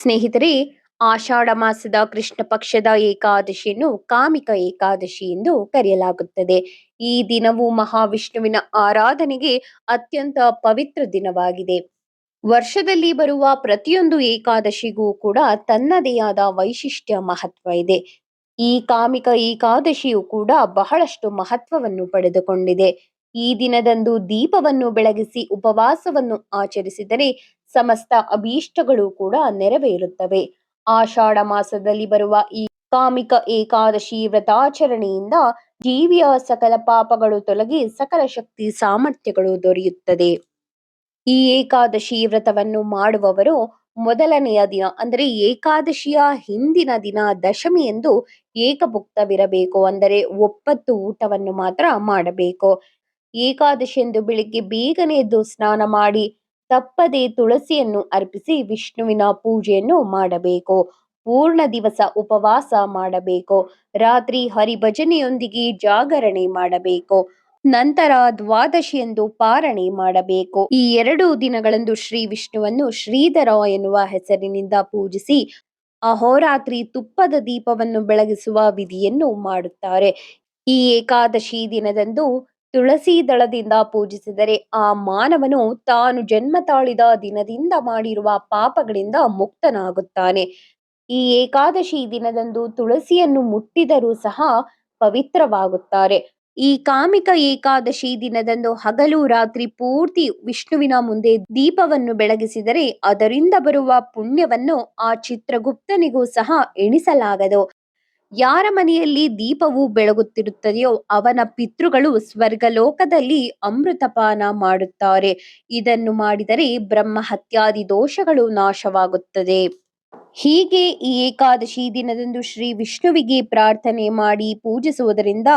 ಸ್ನೇಹಿತರೆ, ಆಷಾಢ ಮಾಸದ ಕೃಷ್ಣ ಪಕ್ಷದ ಏಕಾದಶಿಯನ್ನು ಕಾಮಿಕ ಏಕಾದಶಿ ಎಂದು ಕರೆಯಲಾಗುತ್ತದೆ. ಈ ದಿನವು ಮಹಾವಿಷ್ಣುವಿನ ಆರಾಧನೆಗೆ ಅತ್ಯಂತ ಪವಿತ್ರ ದಿನವಾಗಿದೆ. ವರ್ಷದಲ್ಲಿ ಬರುವ ಪ್ರತಿಯೊಂದು ಏಕಾದಶಿಗೂ ಕೂಡ ತನ್ನದೇ ಆದ ವೈಶಿಷ್ಟ್ಯ ಮಹತ್ವ ಇದೆ. ಈ ಕಾಮಿಕ ಏಕಾದಶಿಯು ಕೂಡ ಬಹಳಷ್ಟು ಮಹತ್ವವನ್ನು ಪಡೆದುಕೊಂಡಿದೆ. ಈ ದಿನದಂದು ದೀಪವನ್ನು ಬೆಳಗಿಸಿ ಉಪವಾಸವನ್ನು ಆಚರಿಸಿದರೆ ಸಮಸ್ತ ಅಭೀಷ್ಟಗಳು ಕೂಡ ನೆರವೇರುತ್ತವೆ. ಆಷಾಢ ಮಾಸದಲ್ಲಿ ಬರುವ ಈ ಕಾಮಿಕ ಏಕಾದಶಿ ವ್ರತಾಚರಣೆಯಿಂದ ಜೀವಿಯ ಸಕಲ ಪಾಪಗಳು ತೊಲಗಿ ಸಕಲ ಶಕ್ತಿ ಸಾಮರ್ಥ್ಯಗಳು ದೊರೆಯುತ್ತದೆ. ಈ ಏಕಾದಶಿ ವ್ರತವನ್ನು ಮಾಡುವವರು ಮೊದಲನೆಯ ದಿನ, ಅಂದರೆ ಏಕಾದಶಿಯ ಹಿಂದಿನ ದಿನ ದಶಮಿ ಎಂದು ಏಕಭುಕ್ತವಿರಬೇಕು, ಅಂದರೆ ಒಪ್ಪತ್ತು ಊಟವನ್ನು ಮಾತ್ರ ಮಾಡಬೇಕು. ಏಕಾದಶಿ ಎಂದು ಬೆಳಿಗ್ಗೆ ಬೇಗನೆ ಎದ್ದು ಸ್ನಾನ ಮಾಡಿ ತಪ್ಪದೆ ತುಳಸಿಯನ್ನು ಅರ್ಪಿಸಿ ವಿಷ್ಣುವಿನ ಪೂಜೆಯನ್ನು ಮಾಡಬೇಕು. ಪೂರ್ಣ ದಿವಸ ಉಪವಾಸ ಮಾಡಬೇಕು. ರಾತ್ರಿ ಹರಿಭಜನೆಯೊಂದಿಗೆ ಜಾಗರಣೆ ಮಾಡಬೇಕು. ನಂತರ ದ್ವಾದಶಿಯಂದು ಪಾರಣೆ ಮಾಡಬೇಕು. ಈ ಎರಡು ದಿನಗಳಂದು ಶ್ರೀ ವಿಷ್ಣುವನ್ನು ಶ್ರೀಧರ ಎನ್ನುವ ಹೆಸರಿನಿಂದ ಪೂಜಿಸಿ ಅಹೋರಾತ್ರಿ ತುಪ್ಪದ ದೀಪವನ್ನು ಬೆಳಗಿಸುವ ವಿಧಿಯನ್ನು ಮಾಡುತ್ತಾರೆ. ಈ ಏಕಾದಶಿ ದಿನದಂದು ತುಳಸಿ ದಳದಿಂದ ಪೂಜಿಸಿದರೆ ಆ ಮಾನವನು ತಾನು ಜನ್ಮ ತಾಳಿದ ದಿನದಿಂದ ಮಾಡಿರುವ ಪಾಪಗಳಿಂದ ಮುಕ್ತನಾಗುತ್ತಾನೆ. ಈ ಏಕಾದಶಿ ದಿನದಂದು ತುಳಸಿಯನ್ನು ಮುಟ್ಟಿದರೂ ಸಹ ಪವಿತ್ರವಾಗುತ್ತಾರೆ. ಈ ಕಾಮಿಕ ಏಕಾದಶಿ ದಿನದಂದು ಹಗಲು ರಾತ್ರಿ ಪೂರ್ತಿ ವಿಷ್ಣುವಿನ ಮುಂದೆ ದೀಪವನ್ನು ಬೆಳಗಿಸಿದರೆ ಅದರಿಂದ ಬರುವ ಪುಣ್ಯವನ್ನು ಆ ಚಿತ್ರಗುಪ್ತನಿಗೂ ಸಹ ಎಣಿಸಲಾಗದು. ಯಾರ ಮನೆಯಲ್ಲಿ ದೀಪವು ಬೆಳಗುತ್ತಿರುತ್ತದೆಯೋ ಅವನ ಪಿತೃಗಳು ಸ್ವರ್ಗಲೋಕದಲ್ಲಿ ಅಮೃತಪಾನ ಮಾಡುತ್ತಾರೆ. ಇದನ್ನು ಮಾಡಿದರೆ ಬ್ರಹ್ಮ ಹತ್ಯಾದಿ ದೋಷಗಳು ನಾಶವಾಗುತ್ತದೆ. ಹೀಗೆ ಈ ಏಕಾದಶಿ ದಿನದಂದು ಶ್ರೀ ವಿಷ್ಣುವಿಗೆ ಪ್ರಾರ್ಥನೆ ಮಾಡಿ ಪೂಜಿಸುವುದರಿಂದ,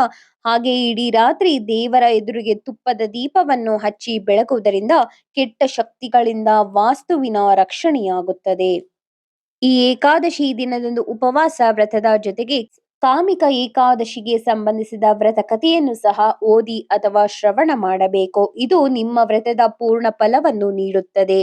ಹಾಗೆ ಇಡೀ ರಾತ್ರಿ ದೇವರ ಎದುರಿಗೆ ತುಪ್ಪದ ದೀಪವನ್ನು ಹಚ್ಚಿ ಬೆಳಗುವುದರಿಂದ ಕೆಟ್ಟ ಶಕ್ತಿಗಳಿಂದ ವಾಸ್ತುವಿನ ರಕ್ಷಣೆಯಾಗುತ್ತದೆ. ಈ ಏಕಾದಶಿ ದಿನದಂದು ಉಪವಾಸ ವ್ರತದ ಜೊತೆಗೆ ಕಾಮಿಕ ಏಕಾದಶಿಗೆ ಸಂಬಂಧಿಸಿದ ವ್ರತ ಕಥೆಯನ್ನು ಸಹ ಓದಿ ಅಥವಾ ಶ್ರವಣ ಮಾಡಬೇಕು. ಇದು ನಿಮ್ಮ ವ್ರತದ ಪೂರ್ಣ ಫಲವನ್ನು ನೀಡುತ್ತದೆ.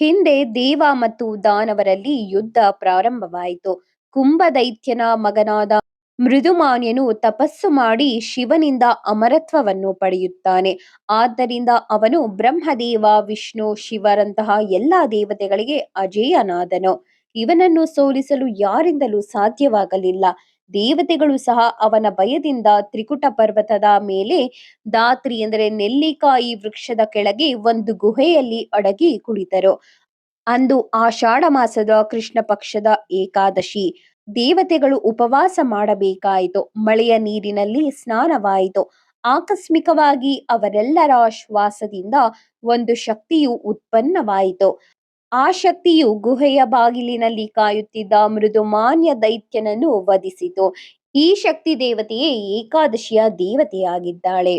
ಹಿಂದೆ ದೇವ ಮತ್ತು ದಾನವರಲ್ಲಿ ಯುದ್ಧ ಪ್ರಾರಂಭವಾಯಿತು. ಕುಂಭದೈತ್ಯನ ಮಗನಾದ ಮೃದುಮಾನ್ಯನು ತಪಸ್ಸು ಮಾಡಿ ಶಿವನಿಂದ ಅಮರತ್ವವನ್ನು ಪಡೆಯುತ್ತಾನೆ. ಆದ್ದರಿಂದ ಅವನು ಬ್ರಹ್ಮದೇವ, ವಿಷ್ಣು, ಶಿವರಂತಹ ಎಲ್ಲ ದೇವತೆಗಳಿಗೆ ಅಜೇಯನಾದನು. ಇವನನ್ನು ಸೋಲಿಸಲು ಯಾರಿಂದಲೂ ಸಾಧ್ಯವಾಗಲಿಲ್ಲ. ದೇವತೆಗಳು ಸಹ ಅವನ ಭಯದಿಂದ ತ್ರಿಕುಟ ಪರ್ವತದ ಮೇಲೆ ದಾತ್ರಿ ಎಂದರೆ ನೆಲ್ಲಿಕಾಯಿ ವೃಕ್ಷದ ಕೆಳಗೆ ಒಂದು ಗುಹೆಯಲ್ಲಿ ಅಡಗಿ ಕುಳಿತರು. ಅಂದು ಆಷಾಢ ಮಾಸದ ಕೃಷ್ಣ ಪಕ್ಷದ ಏಕಾದಶಿ. ದೇವತೆಗಳು ಉಪವಾಸ ಮಾಡಬೇಕಾಯಿತು. ಮಳೆಯ ನೀರಿನಲ್ಲಿ ಸ್ನಾನವಾಯಿತು. ಆಕಸ್ಮಿಕವಾಗಿ ಅವರೆಲ್ಲರ ಶ್ವಾಸದಿಂದ ಒಂದು ಶಕ್ತಿಯು ಉತ್ಪನ್ನವಾಯಿತು. ಆ ಶಕ್ತಿಯು ಗುಹೆಯ ಬಾಗಿಲಿನಲ್ಲಿ ಕಾಯುತ್ತಿದ್ದ ಮೃದುಮಾನ್ಯ ದೈತ್ಯನನ್ನು ವಧಿಸಿತು. ಈ ಶಕ್ತಿ ದೇವತೆಯೇ ಏಕಾದಶಿಯ ದೇವತೆಯಾಗಿದ್ದಾಳೆ.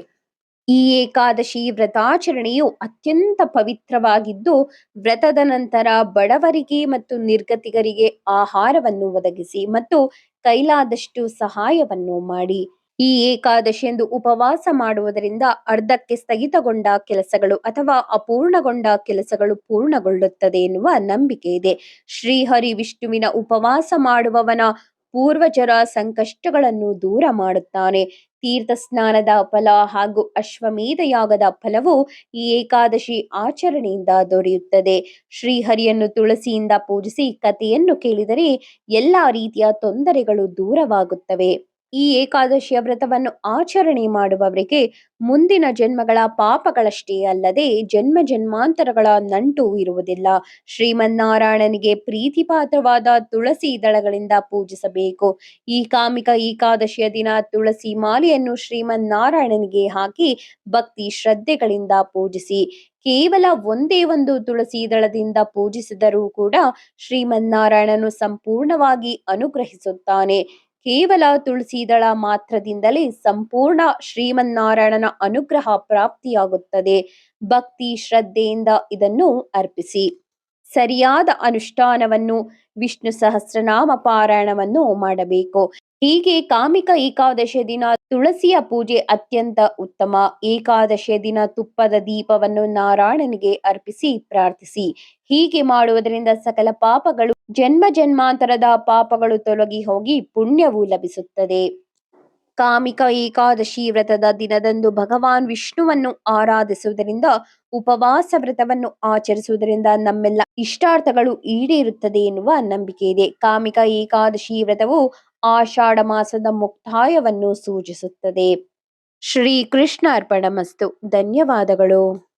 ಈ ಏಕಾದಶಿ ವ್ರತಾಚರಣೆಯು ಅತ್ಯಂತ ಪವಿತ್ರವಾಗಿದ್ದು, ವ್ರತದ ನಂತರ ಬಡವರಿಗೆ ಮತ್ತು ನಿರ್ಗತಿಗರಿಗೆ ಆಹಾರವನ್ನು ಒದಗಿಸಿ ಮತ್ತು ಕೈಲಾದಷ್ಟು ಸಹಾಯವನ್ನು ಮಾಡಿ. ಈ ಏಕಾದಶಿಯಂದು ಉಪವಾಸ ಮಾಡುವುದರಿಂದ ಅರ್ಧಕ್ಕೆ ಸ್ಥಗಿತಗೊಂಡ ಕೆಲಸಗಳು ಅಥವಾ ಅಪೂರ್ಣಗೊಂಡ ಕೆಲಸಗಳು ಪೂರ್ಣಗೊಳ್ಳುತ್ತದೆ ಎನ್ನುವ ನಂಬಿಕೆ ಇದೆ. ಶ್ರೀಹರಿ ವಿಷ್ಣುವಿನ ಉಪವಾಸ ಮಾಡುವವನ ಪೂರ್ವಜರ ಸಂಕಷ್ಟಗಳನ್ನು ದೂರ ಮಾಡುತ್ತಾನೆ. ತೀರ್ಥ ಸ್ನಾನದ ಫಲ ಹಾಗೂ ಅಶ್ವಮೇಧ ಯಾಗದ ಫಲವು ಈ ಏಕಾದಶಿ ಆಚರಣೆಯಿಂದ ದೊರೆಯುತ್ತದೆ. ಶ್ರೀಹರಿಯನ್ನು ತುಳಸಿಯಿಂದ ಪೂಜಿಸಿ ಕಥೆಯನ್ನು ಕೇಳಿದರೆ ಎಲ್ಲಾ ರೀತಿಯ ತೊಂದರೆಗಳು ದೂರವಾಗುತ್ತವೆ. ಈ ಏಕಾದಶಿಯ ವ್ರತವನ್ನು ಆಚರಣೆ ಮಾಡುವವರಿಗೆ ಮುಂದಿನ ಜನ್ಮಗಳ ಪಾಪಗಳಷ್ಟೇ ಅಲ್ಲದೆ ಜನ್ಮ ಜನ್ಮಾಂತರಗಳ ನಂಟು ಇರುವುದಿಲ್ಲ. ಶ್ರೀಮನ್ನಾರಾಯಣನಿಗೆ ಪ್ರೀತಿಪಾತ್ರವಾದ ತುಳಸಿ ದಳಗಳಿಂದ ಪೂಜಿಸಬೇಕು. ಈ ಕಾಮಿಕ ಏಕಾದಶಿಯ ದಿನ ತುಳಸಿ ಮಾಲೆಯನ್ನು ಶ್ರೀಮನ್ನಾರಾಯಣನಿಗೆ ಹಾಕಿ ಭಕ್ತಿ ಶ್ರದ್ಧೆಗಳಿಂದ ಪೂಜಿಸಿ. ಕೇವಲ ಒಂದೇ ಒಂದು ತುಳಸಿ ದಳದಿಂದ ಪೂಜಿಸಿದರೂ ಕೂಡ ಶ್ರೀಮನ್ನಾರಾಯಣನು ಸಂಪೂರ್ಣವಾಗಿ ಅನುಗ್ರಹಿಸುತ್ತಾನೆ. ಕೇವಲ ತುಳಸಿದಳ ಮಾತ್ರದಿಂದಲೇ ಸಂಪೂರ್ಣ ಶ್ರೀಮನ್ನಾರಾಯಣನ ಅನುಗ್ರಹ ಪ್ರಾಪ್ತಿಯಾಗುತ್ತದೆ. ಭಕ್ತಿ ಶ್ರದ್ಧೆಯಿಂದ ಇದನ್ನು ಅರ್ಪಿಸಿ. ಸರಿಯಾದ ಅನುಷ್ಠಾನವನ್ನು, ವಿಷ್ಣು ಸಹಸ್ರನಾಮ ಪಾರಾಯಣವನ್ನು ಮಾಡಬೇಕು. ಹೀಗೆ ಕಾಮಿಕ ಏಕಾದಶಿ ದಿನ ತುಳಸಿಯ ಪೂಜೆ ಅತ್ಯಂತ ಉತ್ತಮ. ಏಕಾದಶಿಯ ದಿನ ತುಪ್ಪದ ದೀಪವನ್ನು ನಾರಾಯಣನಿಗೆ ಅರ್ಪಿಸಿ ಪ್ರಾರ್ಥಿಸಿ. ಹೀಗೆ ಮಾಡುವುದರಿಂದ ಸಕಲ ಪಾಪಗಳು ಜನ್ಮ ಜನ್ಮಾಂತರದ ಪಾಪಗಳು ತೊಲಗಿ ಹೋಗಿ ಪುಣ್ಯವು ಲಭಿಸುತ್ತದೆ. ಕಾಮಿಕ ಏಕಾದಶಿ ವ್ರತದ ದಿನದಂದು ಭಗವಾನ್ ವಿಷ್ಣುವನ್ನು ಆರಾಧಿಸುವುದರಿಂದ, ಉಪವಾಸ ವ್ರತವನ್ನು ಆಚರಿಸುವುದರಿಂದ ನಮ್ಮೆಲ್ಲ ಇಷ್ಟಾರ್ಥಗಳು ಈಡೇರುತ್ತದೆ ಎನ್ನುವ ನಂಬಿಕೆ ಇದೆ. ಕಾಮಿಕ ಏಕಾದಶಿ ವ್ರತವು ಆಷಾಢ ಮಾಸದ ಮುಕ್ತಾಯವನ್ನು ಸೂಚಿಸುತ್ತದೆ. ಶ್ರೀ ಕೃಷ್ಣ ಅರ್ಪಣಮಸ್ತು ಧನ್ಯವಾದಗಳು.